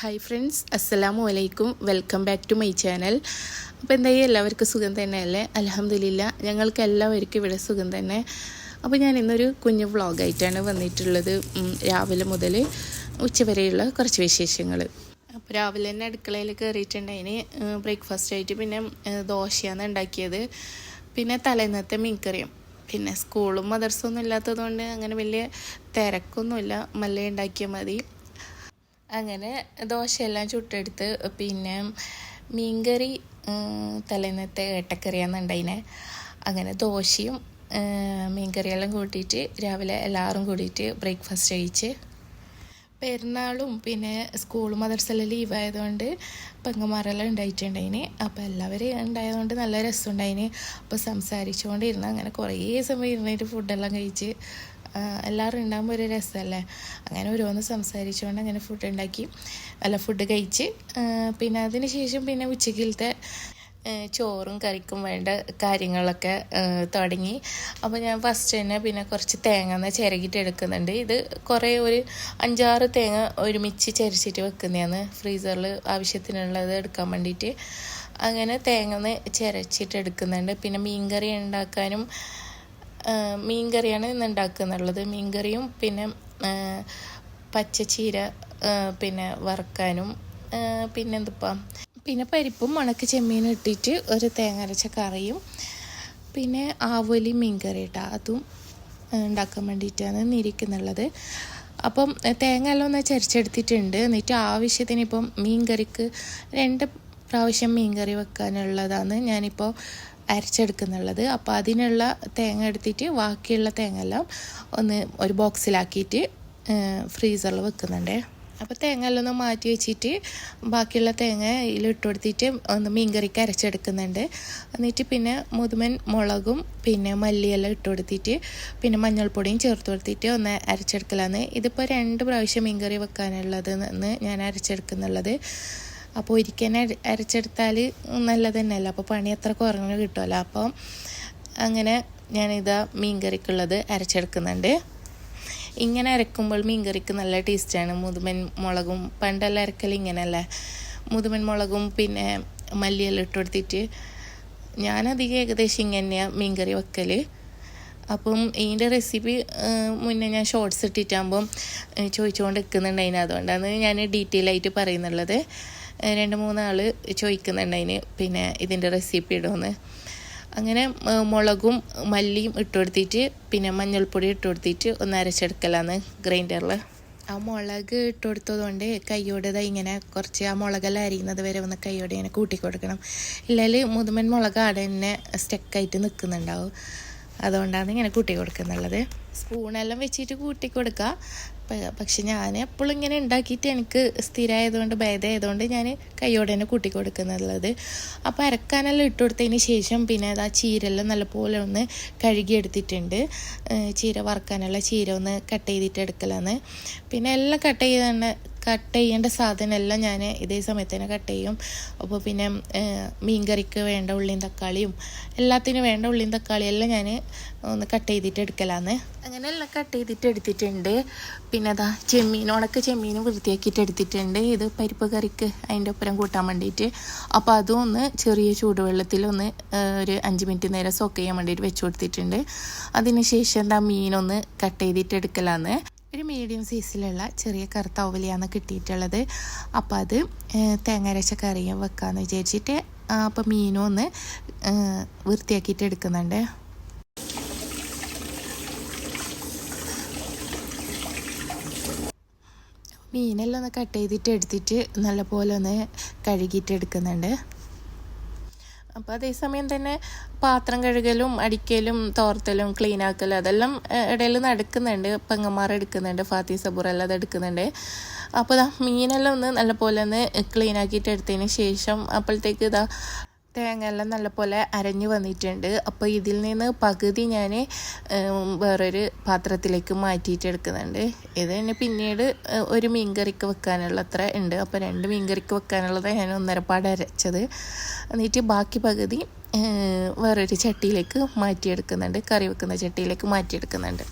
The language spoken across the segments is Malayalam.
ഹായ് ഫ്രണ്ട്സ് അസ്സലാമു അലൈക്കും welcome back to my channel അപ്പോൾ എന്തായാലും എല്ലാവർക്കും സുഖം തന്നെയല്ലേ? അലഹമില്ല ഞങ്ങൾക്ക് എല്ലാവർക്കും ഇവിടെ സുഖം തന്നെ. അപ്പോൾ ഞാൻ ഇന്നൊരു കുഞ്ഞു വ്ളോഗായിട്ടാണ് വന്നിട്ടുള്ളത് രാവിലെ മുതൽ ഉച്ചവരെയുള്ള കുറച്ച് വിശേഷങ്ങൾ അപ്പോൾ രാവിലെ തന്നെ അടുക്കളയിൽ കയറിയിട്ടുണ്ടായിന് ബ്രേക്ക്ഫാസ്റ്റ് ആയിട്ട് പിന്നെ ദോശയാണ് ഉണ്ടാക്കിയത്. പിന്നെ തലേന്നത്തെ മീൻകറിയും. പിന്നെ സ്കൂളും മദർസൊന്നും ഇല്ലാത്തതുകൊണ്ട് അങ്ങനെ വലിയ തിരക്കൊന്നുമില്ല. മല്ല ഉണ്ടാക്കിയാൽ മതി. അങ്ങനെ ദോശയെല്ലാം ചുട്ടെടുത്ത് പിന്നെ മീൻകറി തലേന്നത്തെ ഏട്ടക്കറിയാന്നുണ്ടതിനെ അങ്ങനെ ദോശയും മീൻകറിയെല്ലാം കൂട്ടിയിട്ട് രാവിലെ എല്ലാവരും കൂടിയിട്ട് ബ്രേക്ക്ഫാസ്റ്റ് കഴിച്ച് പെരുന്നാളും പിന്നെ സ്കൂൾ മദർസെല്ലാം ലീവ് ആയതുകൊണ്ട് പെങ്ങന്മാരെല്ലാം ഉണ്ടായിട്ടുണ്ടായിന്. അപ്പോൾ എല്ലാവരും ഉണ്ടായതുകൊണ്ട് നല്ല രസമുണ്ടായിന്. അപ്പോൾ സംസാരിച്ചുകൊണ്ടിരുന്ന് അങ്ങനെ കുറേ സമയം ഇരുന്നിട്ട് ഫുഡെല്ലാം കഴിച്ച് എല്ലാവരും ഉണ്ടാകുമ്പോൾ ഒരു രസമല്ലേ അങ്ങനെ ഓരോന്ന് സംസാരിച്ചുകൊണ്ട് അങ്ങനെ ഫുഡ് ഉണ്ടാക്കി. നല്ല ഫുഡ് കഴിച്ച്. പിന്നെ അതിന് ശേഷം പിന്നെ ഉച്ചക്കിലത്തെ ചോറും കറിക്കും വേണ്ട കാര്യങ്ങളൊക്കെ തുടങ്ങി. അപ്പോൾ ഞാൻ ഫസ്റ്റ് തന്നെ പിന്നെ കുറച്ച് തേങ്ങ ഒന്ന് ചിരകിട്ട് എടുക്കുന്നുണ്ട്. ഇത് കുറേ ഒരു അഞ്ചാറ് തേങ്ങ ഒരുമിച്ച് ചരിച്ചിട്ട് വെക്കുന്നതാണ്. ഫ്രീസറിൽ ആവശ്യത്തിനുള്ളത് എടുക്കാൻ വേണ്ടിയിട്ട്. അങ്ങനെ തേങ്ങ ചിരച്ചിട്ട് എടുക്കുന്നുണ്ട്. പിന്നെ മീൻ കറി ഉണ്ടാക്കാനും ആ, മീൻകറിയാണ് ഇന്ന് ഉണ്ടാക്കുന്നുള്ളത്. മീൻകറിയും പിന്നെ ആ, പച്ചച്ചീര പിന്നെ വറുക്കാനും ആ, പിന്നെ പിന്നെ പരിപ്പും ഉണക്ക ചെമ്മീനും ഇട്ടിട്ട് ഒരു തേങ്ങ അരച്ച കറിയും പിന്നെ ആവോലി മീൻകറി ഇട്ടാ. അതും ഉണ്ടാക്കാൻ വേണ്ടിയിട്ടാണ് നിരിക്കുന്നുള്ളത് അപ്പം തേങ്ങ എല്ലാം ഒന്ന് ചരിച്ചെടുത്തിട്ടുണ്ട് എന്നിട്ട് ആവശ്യത്തിന് ഇപ്പം മീൻ കറിക്ക് രണ്ട് പ്രാവശ്യം മീൻ കറി വെക്കാനുള്ളതാണ് ഞാനിപ്പോൾ അരച്ചെടുക്കുന്നുള്ളത്. അപ്പോൾ അതിനുള്ള തേങ്ങ എടുത്തിട്ട് ബാക്കിയുള്ള തേങ്ങ എല്ലാം ഒന്ന് ഒരു ബോക്സിലാക്കിയിട്ട് ഫ്രീസറിൽ വെക്കുന്നുണ്ട്. അപ്പോൾ തേങ്ങ എല്ലാം ഒന്ന് മാറ്റി വെച്ചിട്ട് ബാക്കിയുള്ള തേങ്ങ ഇതിലിട്ട് കൊടുത്തിട്ട് ഒന്ന് മീൻകറിക്ക് അരച്ചെടുക്കുന്നുണ്ട്. എന്നിട്ട് പിന്നെ മുതുമൻ മുളകും പിന്നെ മല്ലിയെല്ലാം ഇട്ട് കൊടുത്തിട്ട് പിന്നെ മഞ്ഞൾപ്പൊടിയും ചേർത്ത് കൊടുത്തിട്ട് ഒന്ന് അരച്ചെടുക്കലാണ് ഇതിപ്പോൾ രണ്ട് പ്രാവശ്യം മീൻകറി വെക്കാനുള്ളത് ഞാൻ അരച്ചെടുക്കുന്നുള്ളത്. അപ്പോൾ ഒരിക്കൽ അരച്ചെടുത്താൽ നല്ലത് തന്നെയല്ല അപ്പോൾ പണി അത്ര കുറഞ്ഞ് കിട്ടുമല്ലോ അപ്പം അങ്ങനെ ഞാനിതാ മീൻകറിക്കുള്ളത് അരച്ചെടുക്കുന്നുണ്ട്. ഇങ്ങനെ അരക്കുമ്പോൾ മീൻകറിക്ക് നല്ല ടേസ്റ്റാണ്. മുതുമൻ മുളകും പണ്ടെല്ലാം അരക്കൽ ഇങ്ങനെയല്ലേ? മുതുമൻ മുളകും പിന്നെ മല്ലിയെല്ലാം ഇട്ട് കൊടുത്തിട്ട് ഞാനധികം ഏകദേശം ഇങ്ങനെയാണ് മീൻകറി വെക്കൽ അപ്പം ഇതിന്റെ റെസിപ്പി മുന്നേ ഞാൻ ഷോർട്സ് ഇട്ടിട്ടാകുമ്പം ചോദിച്ചുകൊണ്ട് നിൽക്കുന്നുണ്ട് അതുകൊണ്ടാണ് ഞാൻ ഡീറ്റെയിൽ ആയിട്ട് പറയുന്നുള്ളത്. രണ്ട് മൂന്നാൾ ചോദിക്കുന്നുണ്ട് അതിന്. പിന്നെ ഇതിന്റെ റെസിപ്പി ഇടുമെന്ന് അങ്ങനെ മുളകും മല്ലിയും ഇട്ട് കൊടുത്തിട്ട് പിന്നെ മഞ്ഞൾപ്പൊടി ഇട്ട് കൊടുത്തിട്ട് ഒന്ന് അരച്ചെടുക്കലാന്ന് ഗ്രൈൻഡറിൽ ആ മുളക് ഇട്ട് കൊടുത്തതുകൊണ്ട് കൈയോടെ ദാ ഇങ്ങനെ കുറച്ച് ആ മുളകെല്ലാം അരിയുന്നത് വരെ ഒന്ന് കൈയോടെ ഇങ്ങനെ കൂട്ടി കൊടുക്കണം ഇല്ലെങ്കിൽ മുതുമൻ മുളക് അവിടെ തന്നെ സ്റ്റക്കായിട്ട് നിൽക്കുന്നുണ്ടാവും അതുകൊണ്ടാണ് ഇങ്ങനെ കൂട്ടി കൊടുക്കുന്നുള്ളത്. സ്പൂണെല്ലാം വെച്ചിട്ട് കൂട്ടി കൊടുക്കുക പക്ഷെ ഞാൻ എപ്പോഴും ഇങ്ങനെ ഉണ്ടാക്കിയിട്ട് എനിക്ക് സ്ഥിരമായതുകൊണ്ട് ഭേദമായതുകൊണ്ട് ഞാൻ കൈയോടെ തന്നെ കൂട്ടി കൊടുക്കുന്നുള്ളത്. അപ്പോൾ അരക്കാനെല്ലാം ഇട്ട് കൊടുത്തതിന് ശേഷം പിന്നെ അത് ആ ചീരെല്ലാം നല്ലപോലെ ഒന്ന് കഴുകിയെടുത്തിട്ടുണ്ട് ചീര വറുക്കാനുള്ള ചീര ഒന്ന് കട്ട് ചെയ്തിട്ട് എടുക്കലാണ് പിന്നെ എല്ലാം കട്ട് ചെയ്ത് കട്ട് ചെയ്യേണ്ട സാധനം എല്ലാം ഞാൻ ഇതേ സമയത്ത് തന്നെ കട്ട് ചെയ്യും അപ്പോൾ പിന്നെ മീൻകറിക്ക് മീൻ കറിക്ക് വേണ്ട ഉള്ളിയും തക്കാളിയും എല്ലാത്തിനും വേണ്ട ഉള്ളിയും തക്കാളിയും എല്ലാം ഞാൻ ഒന്ന് കട്ട് ചെയ്തിട്ട് എടുക്കലാന്ന്. അങ്ങനെ എല്ലാം കട്ട് ചെയ്തിട്ട് എടുത്തിട്ടുണ്ട്. പിന്നെ അതാ ചെമ്മീൻ ഉണക്ക ചെമ്മീനും വൃത്തിയാക്കിയിട്ട് എടുത്തിട്ടുണ്ട്. ഇത് പരിപ്പ് കറിക്ക് അതിന്റെ ഒപ്പരം കൂട്ടാൻ വേണ്ടിയിട്ട്. അപ്പോൾ അതും ഒന്ന് ചെറിയ ചൂടുവെള്ളത്തിൽ ഒന്ന് ഒരു അഞ്ച് മിനിറ്റ് നേരം സോക്ക് ചെയ്യാൻ വേണ്ടിയിട്ട് വെച്ച് കൊടുത്തിട്ടുണ്ട്. അതിന് ശേഷം എന്താ മീനൊന്ന് കട്ട് ചെയ്തിട്ട് എടുക്കലാന്ന്. ഒരു മീഡിയം സൈസിലുള്ള ചെറിയ കറുത്ത ഓവലിയാണ് കിട്ടിയിട്ടുള്ളത്. അപ്പോൾ അത് തേങ്ങരച്ച കറിയും വെക്കാമെന്ന് വിചാരിച്ചിട്ട് അപ്പം അപ്പോൾ മീനും ഒന്ന് വൃത്തിയാക്കിയിട്ട് എടുക്കുന്നുണ്ട്. മീനെല്ലാം ഒന്ന് കട്ട് ചെയ്തിട്ട് എടുത്തിട്ട് നല്ലപോലെ ഒന്ന് കഴുകിയിട്ട് എടുക്കുന്നുണ്ട്. അപ്പോൾ അതേസമയം തന്നെ പാത്രം കഴുകലും അടിക്കലും തോർത്തലും ക്ലീൻ ആക്കലും അതെല്ലാം ഇടയിൽ നടക്കുന്നുണ്ട്. പെങ്ങന്മാർ എടുക്കുന്നുണ്ട് ഫാത്തി സബൂർ എല്ലാം അത് എടുക്കുന്നുണ്ട്. അപ്പോൾ ഇതാ മീനെല്ലാം ഒന്ന് നല്ലപോലെ ഒന്ന് ക്ലീൻ ആക്കിയിട്ട് എടുത്തതിന് ശേഷം അപ്പോഴത്തേക്ക് ഇതാ തേങ്ങ എല്ലാം നല്ലപോലെ അരഞ്ഞു വന്നിട്ടുണ്ട്. അപ്പോൾ ഇതിൽ നിന്ന് പകുതി ഞാൻ വേറൊരു പാത്രത്തിലേക്ക് മാറ്റിയിട്ട് എടുക്കുന്നുണ്ട്. ഇത് തന്നെ പിന്നീട് ഒരു മീൻകറിക്ക് വെക്കാനുള്ള അത്ര ഉണ്ട്. അപ്പോൾ രണ്ട് മീൻകറിക്ക് വെക്കാനുള്ളത് ഞാൻ ഒന്നരപ്പാട് അരച്ചത്. എന്നിട്ട് ബാക്കി പകുതി വേറൊരു ചട്ടിയിലേക്ക് മാറ്റിയെടുക്കുന്നുണ്ട്. കറി വെക്കുന്ന ചട്ടിയിലേക്ക് മാറ്റിയെടുക്കുന്നുണ്ട്.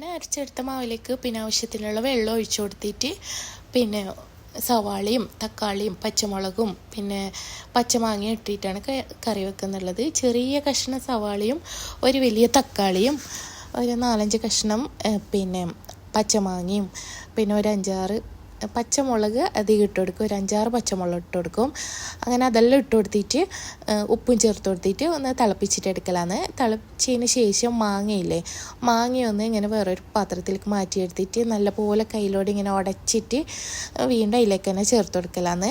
അങ്ങനെ അരച്ചെടുത്ത മാവിലേക്ക് പിന്നെ ആവശ്യത്തിനുള്ള വെള്ളം ഒഴിച്ചു കൊടുത്തിട്ട് പിന്നെ സവാളയും തക്കാളിയും പച്ചമുളകും പിന്നെ പച്ചമാങ്ങയും ഇട്ടിട്ടാണ് കറി വെക്കുന്നുള്ളത്. ചെറിയ കഷ്ണം സവാളയും ഒരു വലിയ തക്കാളിയും ഒരു നാലഞ്ച് കഷ്ണം പിന്നെ പച്ചമാങ്ങയും പിന്നെ ഒരു അഞ്ചാറ് പച്ചമുളക് അധികം ഇട്ട് കൊടുക്കും. ഒരു അഞ്ചാറ് പച്ചമുളക് ഇട്ട് കൊടുക്കും. അങ്ങനെ അതെല്ലാം ഇട്ട് കൊടുത്തിട്ട് ഉപ്പും ചേർത്ത് കൊടുത്തിട്ട് ഒന്ന് തിളപ്പിച്ചിട്ട് എടുക്കലാണ്. തിളച്ചതിന് ശേഷം മാങ്ങയില്ലേ മാങ്ങ ഒന്ന് ഇങ്ങനെ വേറൊരു പാത്രത്തിലേക്ക് മാറ്റിയെടുത്തിട്ട് നല്ലപോലെ കയ്യിലോടെ ഇങ്ങനെ ഉടച്ചിട്ട് വീണ്ടും അതിലേക്ക് തന്നെ ചേർത്ത് കൊടുക്കലാണ്.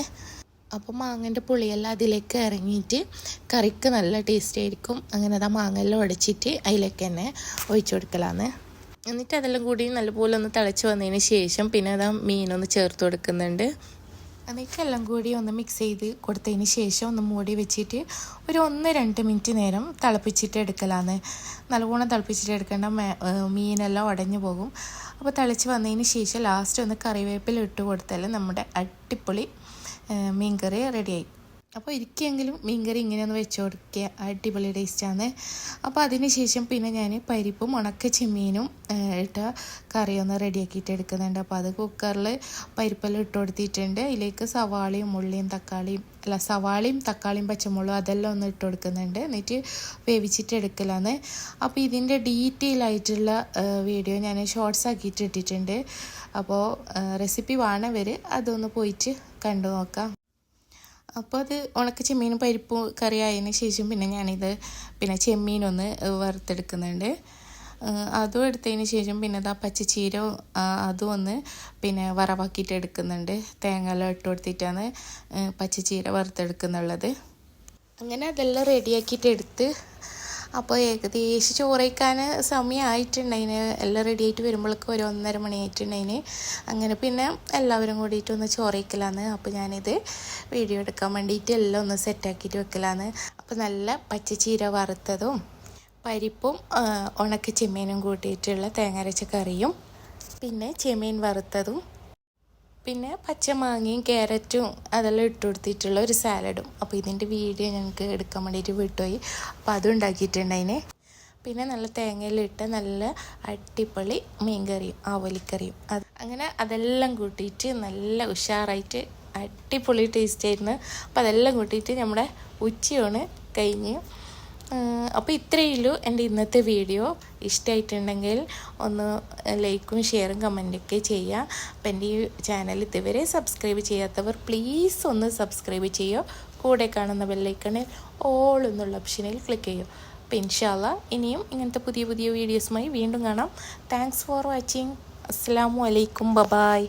അപ്പോൾ മാങ്ങന്റെ പുളിയെല്ലാം അതിലേക്ക് ഇറങ്ങിയിട്ട് കറിക്ക് നല്ല ടേസ്റ്റ് ആയിരിക്കും. അങ്ങനെ അതാ മാങ്ങയെല്ലാം ഉടച്ചിട്ട് അതിലേക്ക് തന്നെ ഒഴിച്ചു കൊടുക്കലാന്ന് എന്നിട്ട് അതെല്ലാം കൂടി നല്ലപോലെ ഒന്ന് തിളച്ച് വന്നതിന് ശേഷം പിന്നെ അതാ മീനൊന്ന് ചേർത്ത് കൊടുക്കുന്നുണ്ട്. എന്നിട്ട് എല്ലാം കൂടി ഒന്ന് മിക്സ് ചെയ്ത് കൊടുത്തതിന് ശേഷം ഒന്ന് മൂടി വെച്ചിട്ട് ഒരു ഒന്ന് രണ്ട് മിനിറ്റ് നേരം തിളപ്പിച്ചിട്ട് എടുക്കലാന്ന്. നല്ലവണ്ണം തിളപ്പിച്ചിട്ട് എടുക്കേണ്ട മീനെല്ലാം ഉടഞ്ഞു പോകും. അപ്പോൾ തിളച്ച് വന്നതിന് ശേഷം ലാസ്റ്റ് ഒന്ന് കറിവേപ്പില ഇട്ട് കൊടുത്താൽ നമ്മുടെ അടിപൊളി മീൻ മീൻകറി റെഡിയായി അപ്പോൾ ഇരിക്കെങ്കിലും മീൻകറി ഇങ്ങനെ ഒന്ന് വെച്ച് കൊടുക്കുക അടിപൊളി ടേസ്റ്റാണ്. അപ്പോൾ അതിന് ശേഷം പിന്നെ ഞാൻ പരിപ്പും ഉണക്ക ചെമ്മീനും ഇട്ട കറി ഒന്ന് റെഡിയാക്കിയിട്ട് എടുക്കുന്നുണ്ട്. അപ്പോൾ അത് കുക്കറിൽ പരിപ്പെല്ലാം ഇട്ട് കൊടുത്തിട്ടുണ്ട്. അതിലേക്ക് സവാളയും ഉള്ളിയും തക്കാളിയും അല്ല സവാളയും തക്കാളിയും പച്ചമുളകും അതെല്ലാം ഒന്ന് ഇട്ട് കൊടുക്കുന്നുണ്ട്. എന്നിട്ട് വേവിച്ചിട്ട് എടുക്കലാണ്. അപ്പോൾ ഇതിന്റെ ഡീറ്റെയിൽ ആയിട്ടുള്ള വീഡിയോ ഞാൻ ഷോർട്സ് ആക്കിയിട്ട് ഇട്ടിട്ടുണ്ട്. അപ്പോൾ റെസിപ്പി വേണവർ അതൊന്ന് പോയിട്ട് കണ്ടു നോക്കാം. അപ്പോൾ അത് ഉണക്ക ചെമ്മീനും പരിപ്പും കറി ആയതിന് ശേഷം പിന്നെ ഞാനിത് പിന്നെ ചെമ്മീനൊന്ന് വറുത്തെടുക്കുന്നുണ്ട്. അതും എടുത്തതിന് ശേഷം പിന്നെ ഇതാ പച്ചച്ചീര അതും ഒന്ന് പിന്നെ വറവാക്കിയിട്ട് എടുക്കുന്നുണ്ട് തേങ്ങ എല്ലാം ഇട്ട് കൊടുത്തിട്ടാണ് പച്ചച്ചീര വറുത്തെടുക്കുന്നുള്ളത്. അങ്ങനെ അതെല്ലാം റെഡിയാക്കിയിട്ട് എടുത്ത് അപ്പോൾ ഏകദേശം ചോറ് കഴിക്കാൻ സമയമായിട്ടുണ്ടതിന് എല്ലാം റെഡി ആയിട്ട് വരുമ്പോഴേക്കും ഒരു ഒന്നര മണി ആയിട്ടുണ്ടതിന് അങ്ങനെ പിന്നെ എല്ലാവരും കൂടിയിട്ട് ഒന്ന് ചോറ് അപ്പോൾ ഞാനിത് വീഡിയോ എടുക്കാൻ വേണ്ടിയിട്ട് എല്ലാം ഒന്ന് സെറ്റാക്കിയിട്ട് വെക്കലാന്ന്. അപ്പോൾ നല്ല പച്ചച്ചീര വറുത്തതും പരിപ്പും ഉണക്ക ചെമ്മീനും കൂട്ടിയിട്ടുള്ള തേങ്ങ അരച്ച കറിയും പിന്നെ ചെമ്മീൻ വറുത്തതും പിന്നെ പച്ചമാങ്ങയും ക്യാരറ്റും അതെല്ലാം ഇട്ട് കൊടുത്തിട്ടുള്ള ഒരു സാലഡും. അപ്പോൾ ഇതിന്റെ വീഡിയോ ഞങ്ങൾക്ക് എടുക്കാൻ വേണ്ടിയിട്ട് വിട്ടുപോയി. അപ്പോൾ അതും ഉണ്ടാക്കിയിട്ടുണ്ടതിനെ പിന്നെ നല്ല തേങ്ങയിലിട്ട് നല്ല അടിപൊളി മീൻകറിയും ആവലിക്കറിയും. അത് അങ്ങനെ അതെല്ലാം കൂട്ടിയിട്ട് നല്ല ഉഷാറായിട്ട് അടിപൊളി ടേസ്റ്റ് ആയിരുന്നു. അപ്പോൾ അതെല്ലാം കൂട്ടിയിട്ട് നമ്മുടെ ഉച്ചയാണ് കഴിഞ്ഞ് അപ്പോൾ ഇത്രയേ ഉള്ളൂ എന്റെ ഇന്നത്തെ വീഡിയോ. ഇഷ്ടമായിട്ടുണ്ടെങ്കിൽ ഒന്ന് ലൈക്കും ഷെയറും കമന്റൊക്കെ ചെയ്യുക. അപ്പം എന്റെ ഈ ചാനൽ ഇതുവരെ സബ്സ്ക്രൈബ് ചെയ്യാത്തവർ പ്ലീസ് ഒന്ന് സബ്സ്ക്രൈബ് ചെയ്യുക. കൂടെ കാണുന്ന ബെല്ലൈക്കണിൽ ഓൾ എന്നുള്ള ഓപ്ഷനിൽ ക്ലിക്ക് ചെയ്യുക. അപ്പോൾ ഇൻഷാല്ല ഇനിയും ഇങ്ങനത്തെ പുതിയ പുതിയ വീഡിയോസുമായി വീണ്ടും കാണാം. താങ്ക്സ് ഫോർ വാച്ചിങ് അസ്സാം വലൈക്കും ബബായ്